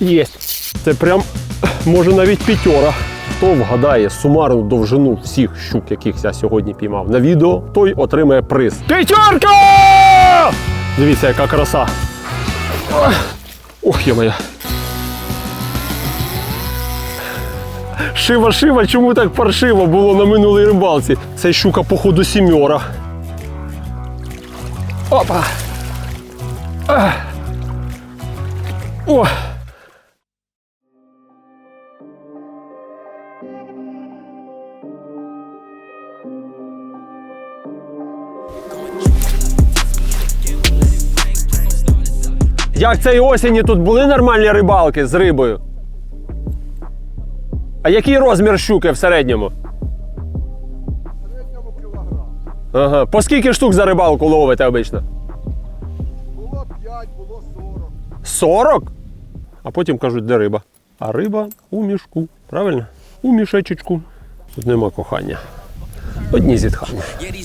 Єсть. Це прям може навіть п'ятьора. Хто вгадає сумарну довжину всіх щук, яких я сьогодні піймав на відео, той отримає приз. П'ятерка! Дивіться, яка краса. Ох, є моя. Шива, шива, чому так паршиво було на минулій рибалці? Це щука, походу, сімьора. Опа. О. Як цієї осені тут були нормальні рибалки з рибою? А який розмір щуки в середньому? середньому кілограм. Ага. По скільки штук за рибалку ловите обично? Було 5, було 40. 40? А потім кажуть, де риба. А риба у мішку. Правильно? У мішечечку. Тут нема кохання. Одні зітхання. Yeah,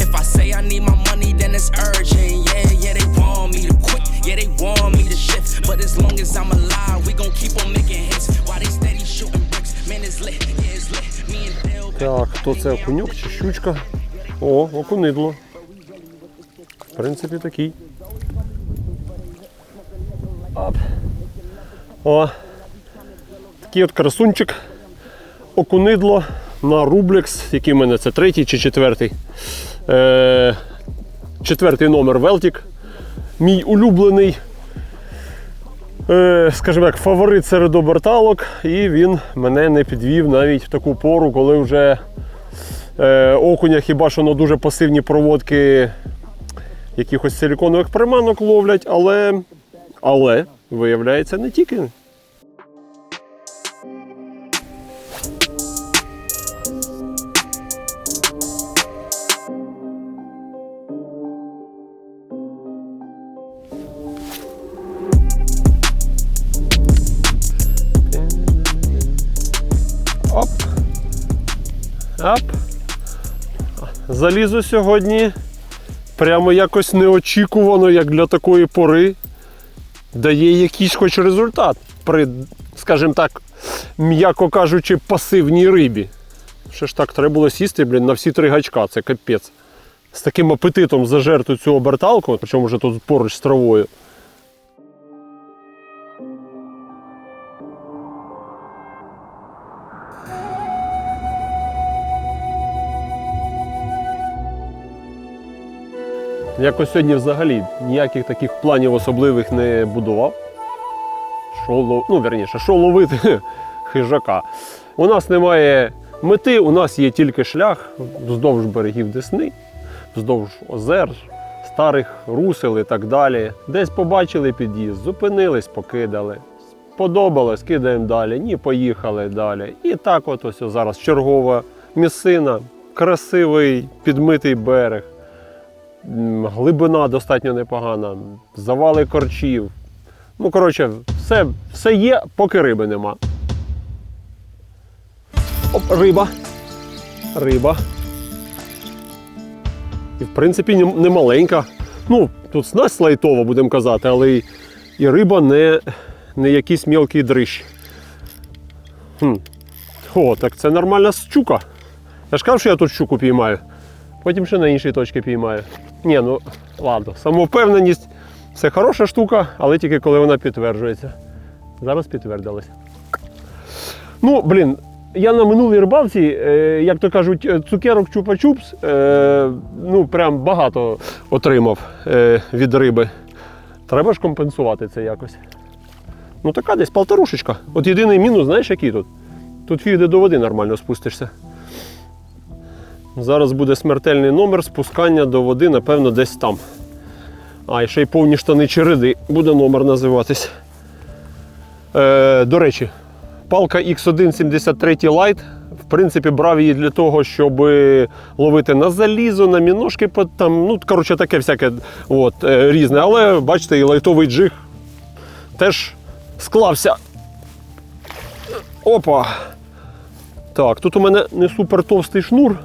Uh, If I say I need my money, then it's urgent. Yeah, yeah, they want me to quit. Yeah, they want me to shift. But as long as I'm alive, we gon' keep on making hits. While they steady shooting bricks, man, it's lit. Yeah, it's lit. Me and Dale. Так, хто це окуньок чи щучка? О, окунидло. В принципі, такий. Оп. О. Такий от красунчик. Окунидло на рублекс, який в мене це третій чи четвертий. Е, четвертий номер Велтік. Мій улюблений, е, скажімо як, фаворит серед оберталок, і він мене не підвів навіть в таку пору, коли вже е, окуня хіба що на дуже пасивні проводки якихось силіконових приманок ловлять, але, але виявляється не тільки. Оп. Залізо сьогодні прямо якось неочікувано, як для такої пори, дає якийсь хоч результат при, скажімо так, м'яко кажучи, пасивній рибі. Ще ж так, треба було сісти, блін, на всі три гачка, це капець. З таким апетитом зажерти цю оберталку, причому вже тут поруч з травою. Якось сьогодні взагалі ніяких таких планів особливих не будував. Що, лов- ну, верніше, що ловити хижака. У нас немає мети, у нас є тільки шлях вздовж берегів Десни, вздовж озер, старих русел і так далі. Десь побачили під'їзд, зупинились, покидали. Сподобалось, кидаємо далі. Ні, поїхали далі. І так от ось зараз чергова місцина, красивий підмитий берег. Глибина достатньо непогана, завали корчів. Ну, коротше, все, все є, поки риби нема. Оп, риба. Риба. І, в принципі, не, маленька. Ну, тут снасть лайтова, будемо казати, але і, і риба не, не якийсь мілкий дрищ. Хм. О, так це нормальна щука. Я ж кажу, що я тут щуку піймаю. Потім ще на іншій точці піймаю. Ні, ну ладно, самовпевненість це хороша штука, але тільки коли вона підтверджується. Зараз підтвердилася. Ну, блін, я на минулій рибалці, е, як то кажуть, е, цукерок чупа-чупс, е, ну прям багато отримав від риби. Треба ж компенсувати це якось. Ну така десь полторушечка. От єдиний мінус, знаєш, який тут? Тут фіг де до води нормально спустишся. Зараз буде смертельний номер спускання до води, напевно, десь там. А, і ще й повні штани череди буде номер називатись. Е, до речі, палка X173 Lite. В принципі, брав її для того, щоб ловити на залізо, на міношки, там, ну, коротше, таке всяке от, е, різне. Але бачите, і лайтовий джиг теж склався. Опа! Так, тут у мене не супер товстий шнур,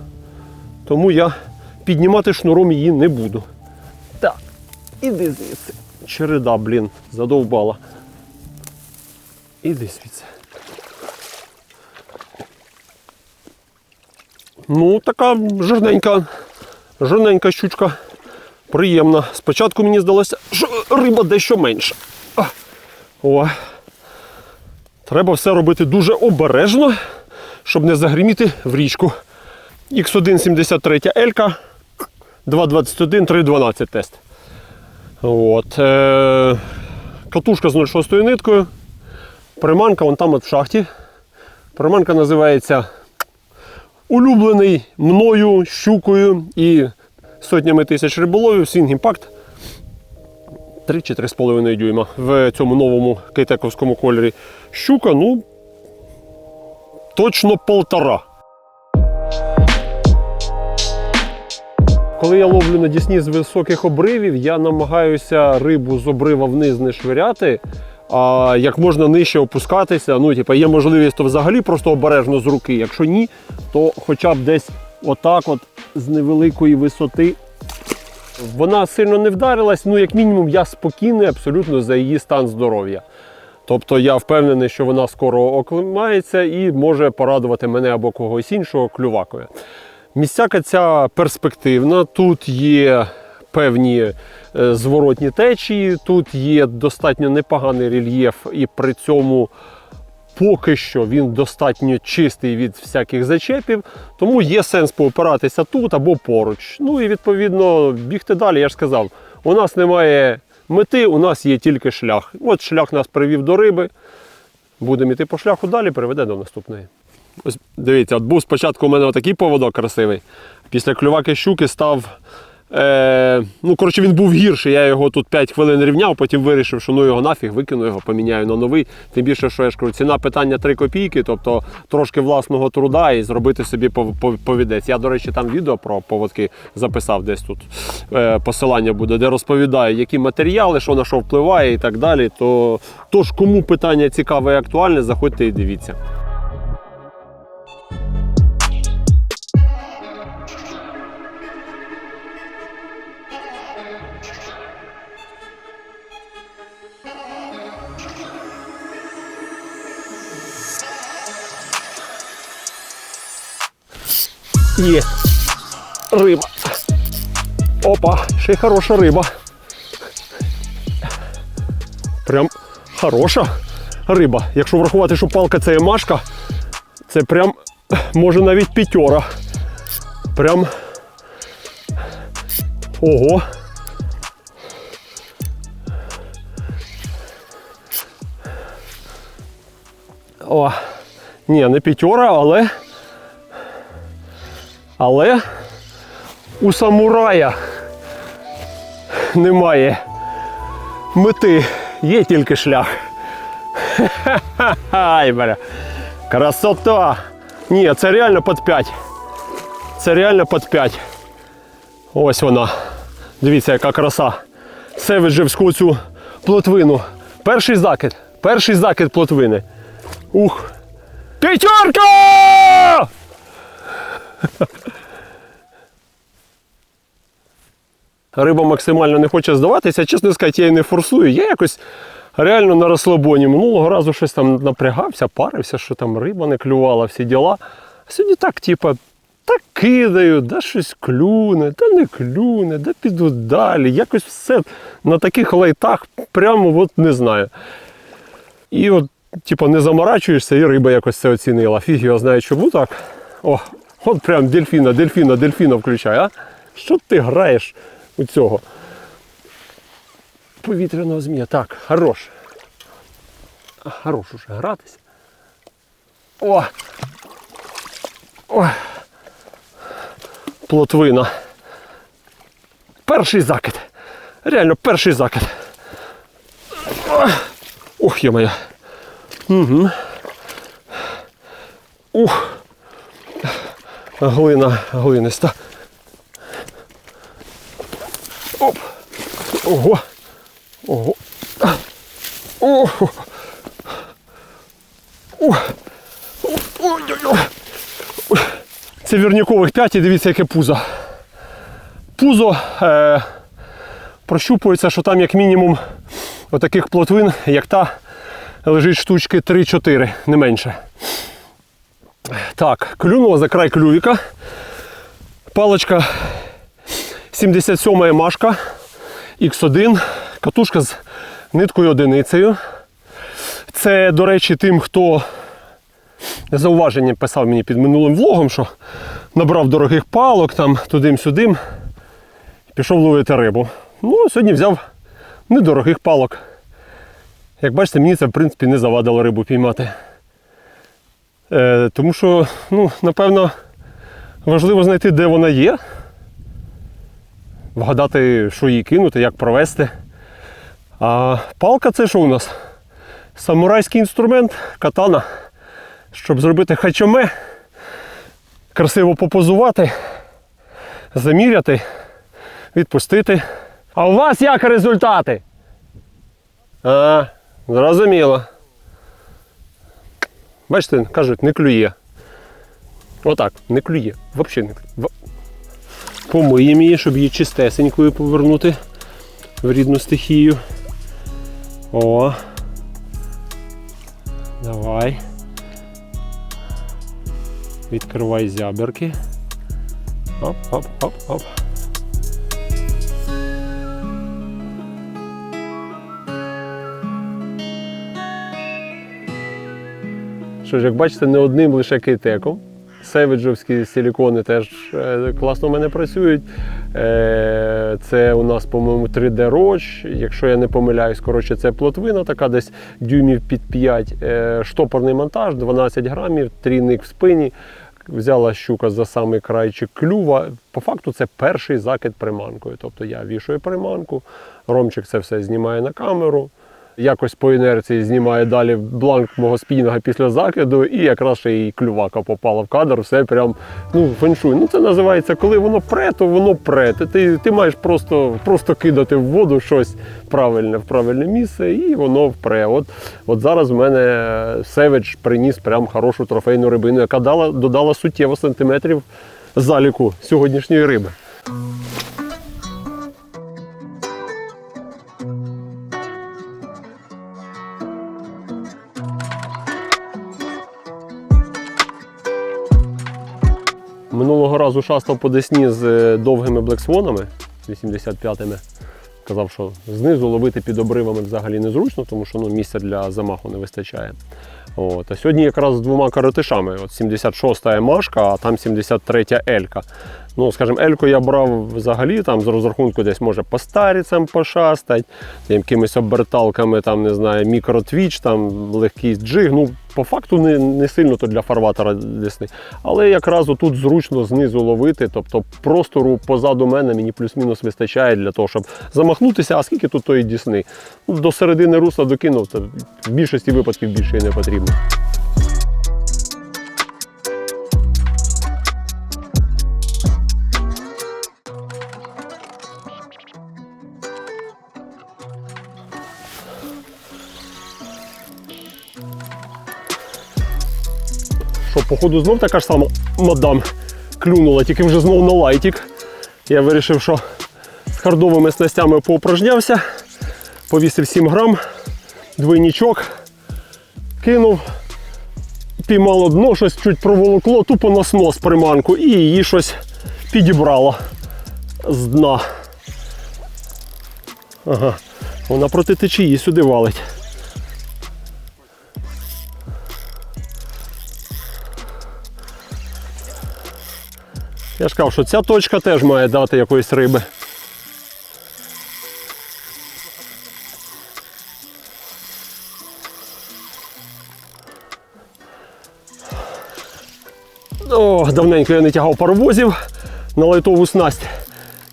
тому я піднімати шнуром її не буду. Так. Іди звідси. Череда, блін, задовбала. Іди звідси. Ну, така жирненька, жирненька щучка. Приємна. Спочатку мені здалося, що риба дещо менша. О. Треба все робити дуже обережно, щоб не загриміти в річку. X173 Елька 221 312 тест. От. Е, катушка з 0,6 ниткою. Приманка вон там от в шахті. Приманка називається улюблений мною щукою і сотнями тисяч риболовів Impact 3 чи 3,5 дюйма в цьому новому кейтековському кольорі. Щука, ну, точно полтора. Коли я ловлю на дісні з високих обривів, я намагаюся рибу з обрива вниз не швиряти, а як можна нижче опускатися. Ну, типу, є можливість то взагалі просто обережно з руки. Якщо ні, то хоча б десь отак, от з невеликої висоти. Вона сильно не вдарилась, ну, як мінімум, я спокійний абсолютно за її стан здоров'я. Тобто я впевнений, що вона скоро оклимається і може порадувати мене або когось іншого клювакою. Місцяка ця перспективна, тут є певні е, зворотні течії, тут є достатньо непоганий рельєф, і при цьому поки що він достатньо чистий від всяких зачепів, тому є сенс поопиратися тут або поруч. Ну і відповідно бігти далі, я ж сказав, у нас немає мети, у нас є тільки шлях. От шлях нас привів до риби. Будемо йти по шляху далі, приведе до наступної. Ось дивіться, от був спочатку у мене отакий поводок красивий. Після клюваки щуки став. Е, ну, коротше, він був гірший. Я його тут 5 хвилин рівняв, потім вирішив, що ну його нафіг, викину його, поміняю на новий. Тим більше, що я ж кажу, ціна питання 3 копійки, тобто трошки власного труда і зробити собі пов- пов- повідець. Я, до речі, там відео про поводки записав десь тут. Е, посилання буде, де розповідаю, які матеріали, що на що впливає і так далі. То, тож, кому питання цікаве і актуальне, заходьте і дивіться. Є. Риба. Опа, ще й хороша риба. Прям хороша риба. Якщо врахувати, що палка це є машка, це прям може навіть п'ятьора. Прям. Ого. О, ні, не п'ятьора, але. Але у самурая немає мети, є тільки шлях. Ай, бля. Красота! Ні, це реально під 5. Це реально під 5. Ось вона. Дивіться, яка краса. Севеджевську цю плотвину. Перший закид. Перший закид плотвини. Ух. П'ятерка! Риба максимально не хоче здаватися. Чесно сказати, я її не форсую. Я якось реально на розслабоні. Минулого разу щось там напрягався, парився, що там риба не клювала, всі діла. А сьогодні так, типа, так кидаю, да щось клюне, да не клюне, да піду далі. Якось все на таких лайтах, прямо от не знаю. І от, типа, не заморачуєшся, і риба якось це оцінила. Фіг його знає, чому так. О, от прям дельфіна, дельфіна, дельфіна включай, а? Що ти граєш у цього? Повітряного змія. Так, хорош. Хорош уже гратися. О! О! Плотвина. Перший закид. Реально перший закид. Ух, є моя. Угу. Ух. Глина глиниста. Оп. Ого. Ого. Ой-ой-ой. Це вірнікових 5 і дивіться, яке пузо. Пузо е, прощупується, що там як мінімум отаких плотвин, як та, лежить штучки 3-4, не менше. Так, клюнула за край клювіка. Паличка 77 Машка X1, катушка з ниткою одиницею. Це, до речі, тим, хто зауваження писав мені під минулим влогом, що набрав дорогих палок там тудим-сюдим і пішов ловити рибу. Ну, сьогодні взяв недорогих палок. Як бачите, мені це в принципі не завадило рибу піймати. Е, тому що, ну, напевно, важливо знайти, де вона є, вгадати, що їй кинути, як провести. А палка це що у нас? Самурайський інструмент, катана, щоб зробити хачоме, красиво попозувати, заміряти, відпустити. А у вас як результати? А, зрозуміло. Бачите, кажуть, не клює. Отак, не клює. Взагалі не клює. Помиємо її, щоб її чистесенькою повернути в рідну стихію. О. Давай. Відкривай зяберки. Оп, Що ж, як бачите, не одним лише кейтеком. Севеджовські силікони теж е, класно в мене працюють. Е, Це у нас, по-моєму, 3D Roach. Якщо я не помиляюсь, коротше, це плотвина, така десь дюймів під 5. Е, Штопорний монтаж, 12 грамів, трійник в спині. Взяла щука за самий крайчик клюва. По факту це перший закид приманкою. Тобто я вішаю приманку, Ромчик це все знімає на камеру. Якось по інерції знімає далі бланк мого спінінга після закиду, і якраз ще і клювака попала в кадр, все прям ну, феншуй. Ну це називається, коли воно пре, то воно пре. Ти, ти, маєш просто, просто кидати в воду щось правильне в правильне місце, і воно впре. От, от зараз в мене Севедж приніс прям хорошу трофейну рибину, яка дала, додала суттєво сантиметрів заліку сьогоднішньої риби. Минулого разу шастав по Десні з е, довгими блексвонами 85-ми. Казав, що знизу ловити під обривами взагалі незручно, тому що ну, місця для замаху не вистачає. От. А сьогодні якраз з двома коротишами. От 76-та Машка, а там 73-я Елька. Ну, скажімо, Ельку я брав взагалі там з розрахунку десь може по старіцям пошастать, якимись оберталками, там, не знаю, мікротвіч, там легкий джиг. Ну, по факту не, не сильно то для фарватера десни. Але якраз тут зручно знизу ловити, тобто простору позаду мене мені плюс-мінус вистачає для того, щоб замахнутися, а скільки тут тої дісни. Ну, до середини русла докинув, то в більшості випадків більше і не потрібно. Походу, знов така ж сама мадам клюнула, тільки вже знов на лайтик. Я вирішив, що з хардовими снастями поупражнявся, повісив 7 грам, двойничок, кинув, піймало дно, щось чуть проволокло, тупо на снос приманку і її щось підібрало з дна. Ага, вона проти течії сюди валить. Я ж кажу, що ця точка теж має дати якоїсь риби. О, давненько я не тягав паровозів на лайтову снасть.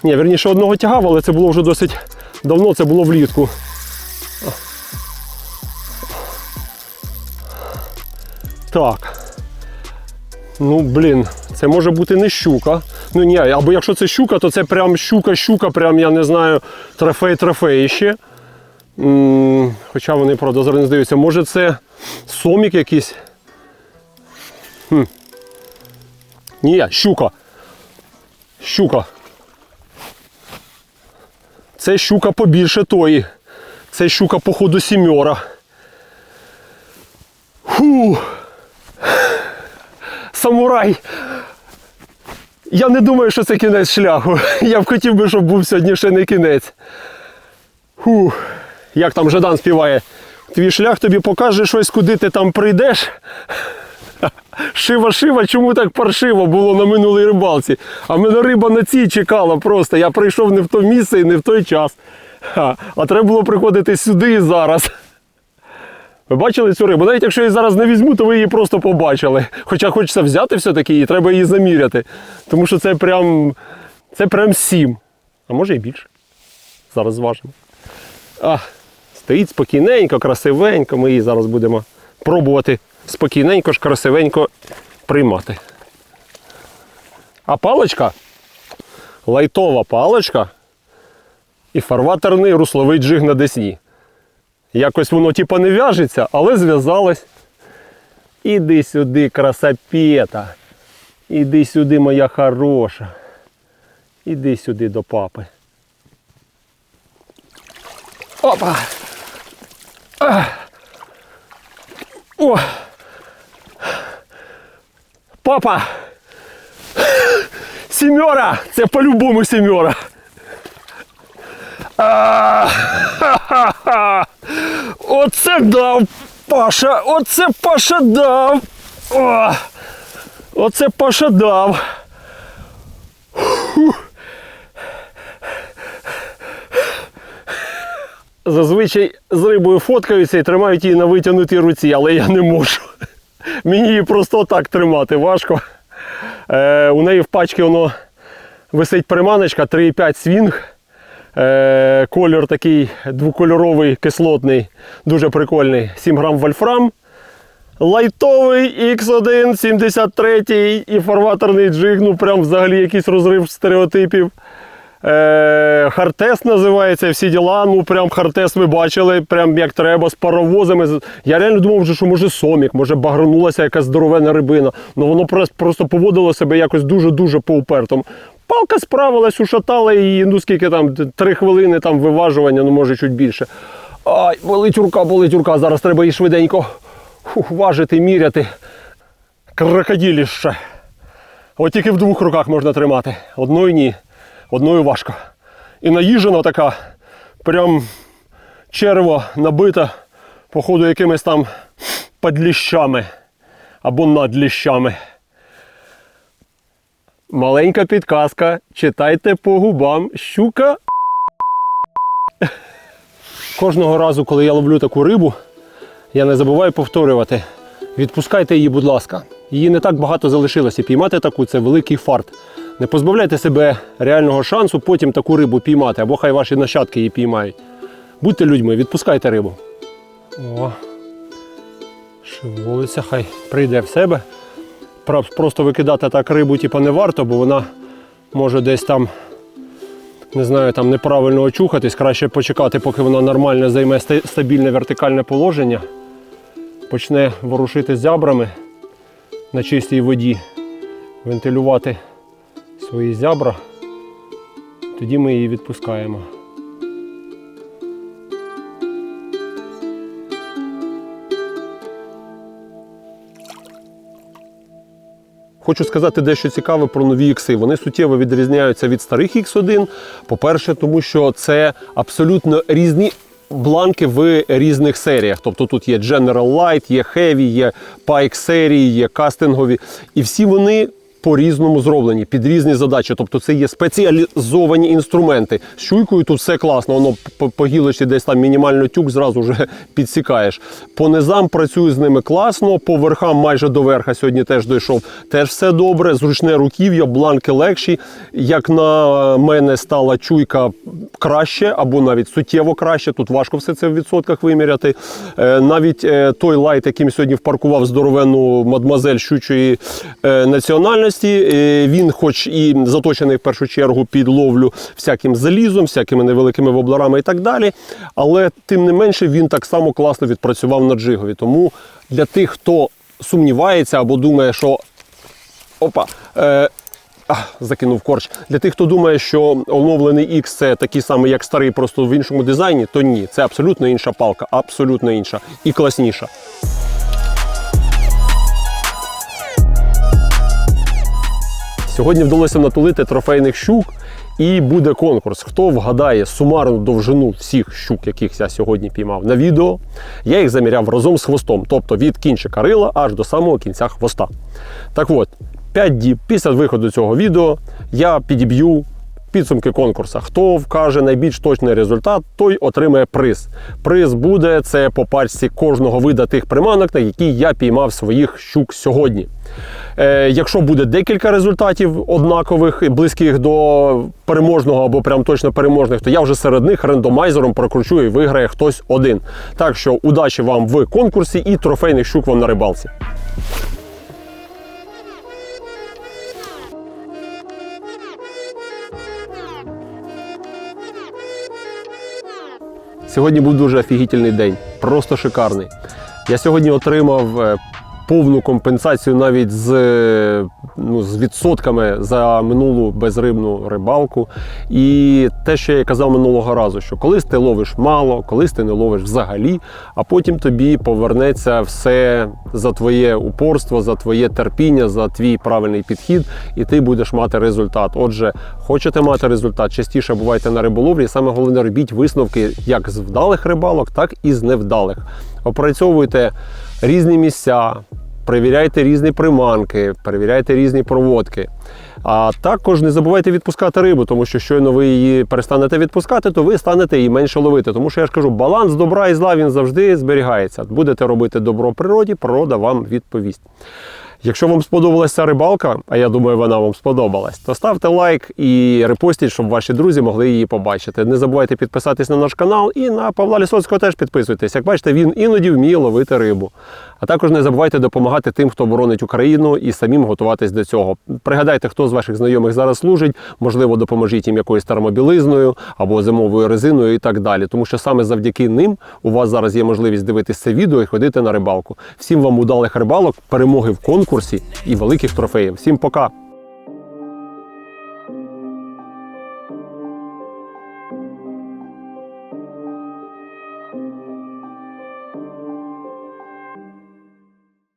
Ні, верніше одного тягав, але це було вже досить давно, це було влітку. Так. Ну, блін, це може бути не щука. Ну ні, або якщо це щука, то це прям щука-щука, прям, я не знаю, трофей-трофей ще. М, Хоча вони, правда, зараз не здаються. Може це сомік якийсь. Хм. Ні, щука. Щука. Це щука побільше тої. Це щука, походу, сімьора. Фу. Самурай. Я не думаю, що це кінець шляху. Я б хотів би, щоб був сьогодні ще не кінець. Фу. Як там Жадан співає? Твій шлях тобі покаже щось, куди ти там прийдеш. Шива, шива, чому так паршиво було на минулій рибалці? А мене риба на цій чекала просто. Я прийшов не в то місце і не в той час. А треба було приходити сюди і зараз. Ви бачили цю рибу? Навіть якщо я її зараз не візьму, то ви її просто побачили. Хоча хочеться взяти все-таки і треба її заміряти. Тому що це прям, це прям сім. А може і більше. Зараз зважимо. А, стоїть спокійненько, красивенько. Ми її зараз будемо пробувати спокійненько ж красивенько приймати. А паличка лайтова паличка і фарватерний русловий джиг на десні. Якось воно типа не в'яжеться, але зв'язалось. Іди сюди, красапета. Іди сюди, моя хороша. Іди сюди до папи. Опа! О! Папа! Сімьора! Це по-любому сімьора! А, ха-ха-ха. Оце дав Паша! Оце Паша дав! О, оце Паша дав! Зазвичай з рибою фоткаються і тримають її на витягнутій руці, але я не можу. Мені її просто так тримати важко. Е, у неї в пачці воно висить приманочка 3,5 свінг. Е, колір такий двокольоровий, кислотний, дуже прикольний. 7 грам вольфрам. Лайтовий X1 73 і фарватерний джиг, ну прям взагалі якийсь розрив стереотипів. Е, Хартес називається, всі діла. Ну прям Хартес ви бачили, прям як треба, з паровозами. Я реально думав, що може сомік, може багранулася якась здоровенна рибина. Ну воно просто, поводило себе якось дуже-дуже по-упертому. Палка справилась, ушатала її, ну скільки там, три хвилини там виважування, ну може чуть більше. Ай, болить рука, болить рука. Зараз треба її швиденько важити, міряти. Крокодиліще. От тільки в двох руках можна тримати. Одною ні, одною важко. І наїжена така, прям черво набита, походу, якимись там подліщами або надліщами. Маленька підказка. Читайте по губам. Щука. Кожного разу, коли я ловлю таку рибу, я не забуваю повторювати. Відпускайте її, будь ласка. Її не так багато залишилося. Піймати таку це великий фарт. Не позбавляйте себе реального шансу потім таку рибу піймати, або хай ваші нащадки її піймають. Будьте людьми, відпускайте рибу. О, шевелиться, хай прийде в себе. Просто викидати так рибу типу, не варто, бо вона може десь там, не знаю, там неправильно очухатись. Краще почекати, поки вона нормально займе стабільне вертикальне положення, почне ворушити зябрами на чистій воді, вентилювати свої зябра. Тоді ми її відпускаємо. Хочу сказати дещо цікаве про нові ікси. Вони суттєво відрізняються від старих X1. По-перше, тому що це абсолютно різні бланки в різних серіях. Тобто тут є General Light, є Heavy, є Pike серії, є кастингові. І всі вони по-різному зроблені, під різні задачі. Тобто це є спеціалізовані інструменти. З чуйкою тут все класно, воно по, по гілочці десь там мінімально тюк зразу вже підсікаєш. По низам працюю з ними класно, по верхам майже до верха сьогодні теж дійшов. Теж все добре, зручне руків'я, бланки легші. Як на мене стала чуйка краще або навіть суттєво краще. Тут важко все це в відсотках виміряти. Е, Навіть е, той лайт, яким сьогодні впаркував здоровенну мадмазель щучої е, національності, е, він, хоч і заточений в першу чергу під ловлю всяким залізом, всякими невеликими воблерами і так далі. Але тим не менше він так само класно відпрацював на джигові. Тому для тих, хто сумнівається або думає, що опа. Е, А, закинув корч. Для тих, хто думає, що оновлений X це такий самий, як старий, просто в іншому дизайні, то ні, це абсолютно інша палка, абсолютно інша і класніша. Сьогодні вдалося натулити трофейних щук, і буде конкурс. Хто вгадає сумарну довжину всіх щук, яких я сьогодні піймав на відео, я їх заміряв разом з хвостом, тобто від кінчика рила аж до самого кінця хвоста. Так от, 5 діб після виходу цього відео я підіб'ю підсумки конкурсу. Хто вкаже найбільш точний результат, той отримає приз. Приз буде це по пачці кожного вида тих приманок, на які я піймав своїх щук сьогодні. Е, якщо буде декілька результатів однакових, близьких до переможного або прям точно переможних, то я вже серед них рандомайзером прокручу і виграє хтось один. Так що удачі вам в конкурсі і трофейних щук вам на рибалці. Сьогодні був дуже офігітельний день, просто шикарний. Я сьогодні отримав е, повну компенсацію навіть з, е, ну, з відсотками за минулу безрибну рибалку. І те, що я казав минулого разу, що колись ти ловиш мало, колись ти не ловиш взагалі, а потім тобі повернеться все за твоє упорство, за твоє терпіння, за твій правильний підхід, і ти будеш мати результат. Отже, хочете мати результат, частіше бувайте на риболовлі. Саме головне робіть висновки як з вдалих рибалок, так і з невдалих. Опрацьовуйте різні місця, перевіряйте різні приманки, перевіряйте різні проводки. А також не забувайте відпускати рибу, тому що щойно ви її перестанете відпускати, то ви станете її менше ловити. Тому що я ж кажу, баланс добра і зла він завжди зберігається. Будете робити добро природі, природа вам відповість. Якщо вам сподобалася ця рибалка, а я думаю, вона вам сподобалась, то ставте лайк і репостіть, щоб ваші друзі могли її побачити. Не забувайте підписатись на наш канал і на Павла Лісоцького теж підписуйтесь. Як бачите, він іноді вміє ловити рибу. А також не забувайте допомагати тим, хто боронить Україну, і самим готуватись до цього. Пригадайте, хто з ваших знайомих зараз служить, можливо, допоможіть їм якоюсь термобілизною або зимовою резиною і так далі. Тому що саме завдяки ним у вас зараз є можливість дивитися це відео і ходити на рибалку. Всім вам удалих рибалок, перемоги в конкурсі і великих трофеїв. Всім пока!